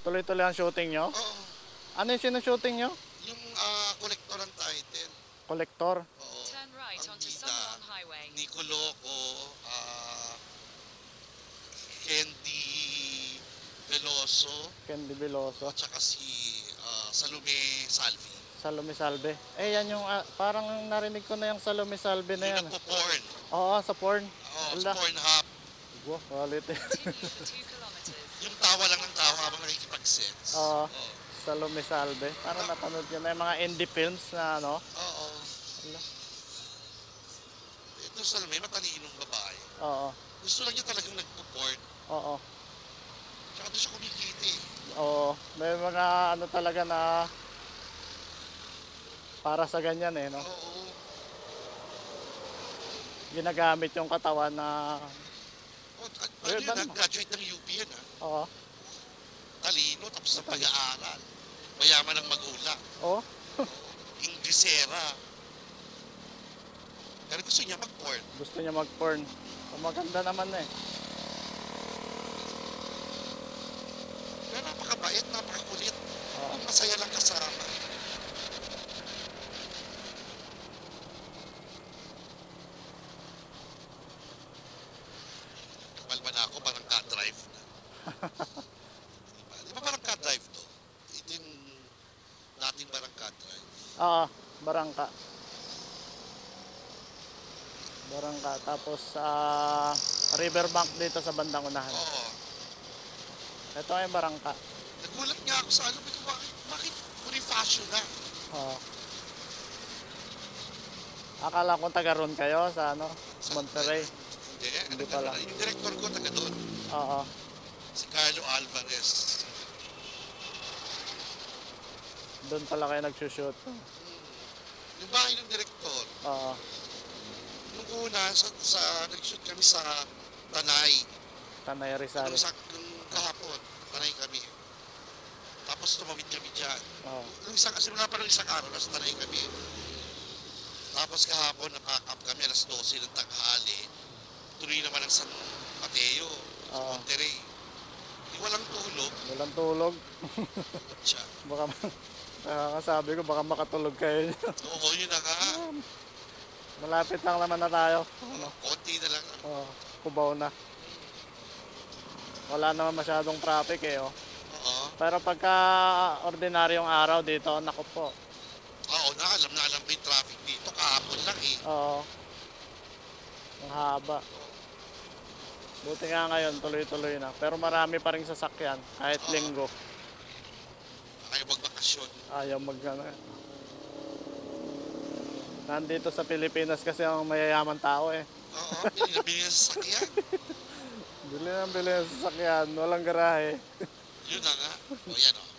Tuloy-tuloy ang shooting nyo? Oo. Ano yung sinushooting nyo? Yung ah, collector ng title. Collector. Oo. Turn right Ang onto Sunderland Highway. Nico Loco, ah, Candy Veloso, Candy Veloso. at saka si ah, Salome Salvi. Salome Salve. Eh, yan yung, ah, parang narinig ko na yung Salome Salve na yan. Yung nagpo-porn. Oo, sa porn. Oo, Wala. sa Pornhub. For two kilometers. Yung tawa lang ng tawa habang nakikipag-sex. Oo. Oo. Salome Salve. Parang napanood na yung mga indie films na ano. Oo. Wala. Ito Salome, matalinong babae. Oo. Gusto lang niya talagang nagpo-porn. Oo. Tsaka doon siya kumikita eh. Oo. May mga ano talaga na para sa ganyan eh, no? Oo. Ginagamit yung katawan na O, at, ano yun, ba ah, naman? graduate ng UP yan ah. Oo. Talino, tapos ng pag-aaral. Mayaman ng magulang. Oo. Inglesera. Pero gusto niya mag-porn. Gusto niya mag-porn. So, maganda naman eh. Pero napakabait, napakakulit. Oo. Masaya lang kasama. Kapal na ako, parang ka-drive na. diba? Di ba parang ka-drive to? Ito yung dating parang Oo. Barangka. Barangka. Tapos sa riverbank dito sa bandang unahan. Oo. Ito ay barangka. Nagulat nga ako sa ano, bakit, bakit, bakit Bonifacio na? Oo. Akala ko taga ron kayo sa ano, Sa- Monterrey. Hindi, Hindi ano, pala. ano, yung director ko taga doon, Oo. si Carlo Alvarez. Doon pala kayo nagsushoot. Yung bahay ng direktor, Oo. nung una, sa, sa nag-shoot kami sa Tanay. Tanay Rizal. Nung, sa, nung kahapon, Tanay kami. Tapos tumawid kami dyan. Oo. Nung isang, simula pa ng isang araw, nasa Tanay kami. Tapos kahapon, napack up kami alas 12 ng tanghali. Tuloy naman ang San Mateo, sa Oo. Monterrey. Di walang tulog, Walang tulog. siya. Baka nakakasabi ko baka makatulog kayo. Oo, yun na nga. Malapit lang naman na tayo. Ano? Konti na lang. Oo. Kubaw na. Wala naman masyadong traffic eh. Oh. Oo. Pero pagka ordinaryong araw dito, naku po. Oo na, alam na alam ko yung traffic dito. Kahapon lang eh. Oo. Ang haba. Buti nga ngayon, tuloy-tuloy na. Pero marami pa rin sasakyan, kahit Oo. linggo. Magbakasyon. Ayaw mag ano. Nandito sa Pilipinas kasi ang mayayaman tao eh. Oo, bili na bili ng sasakyan. Bili ng bili ng sasakyan, walang garahe. Yun na nga. O yan o.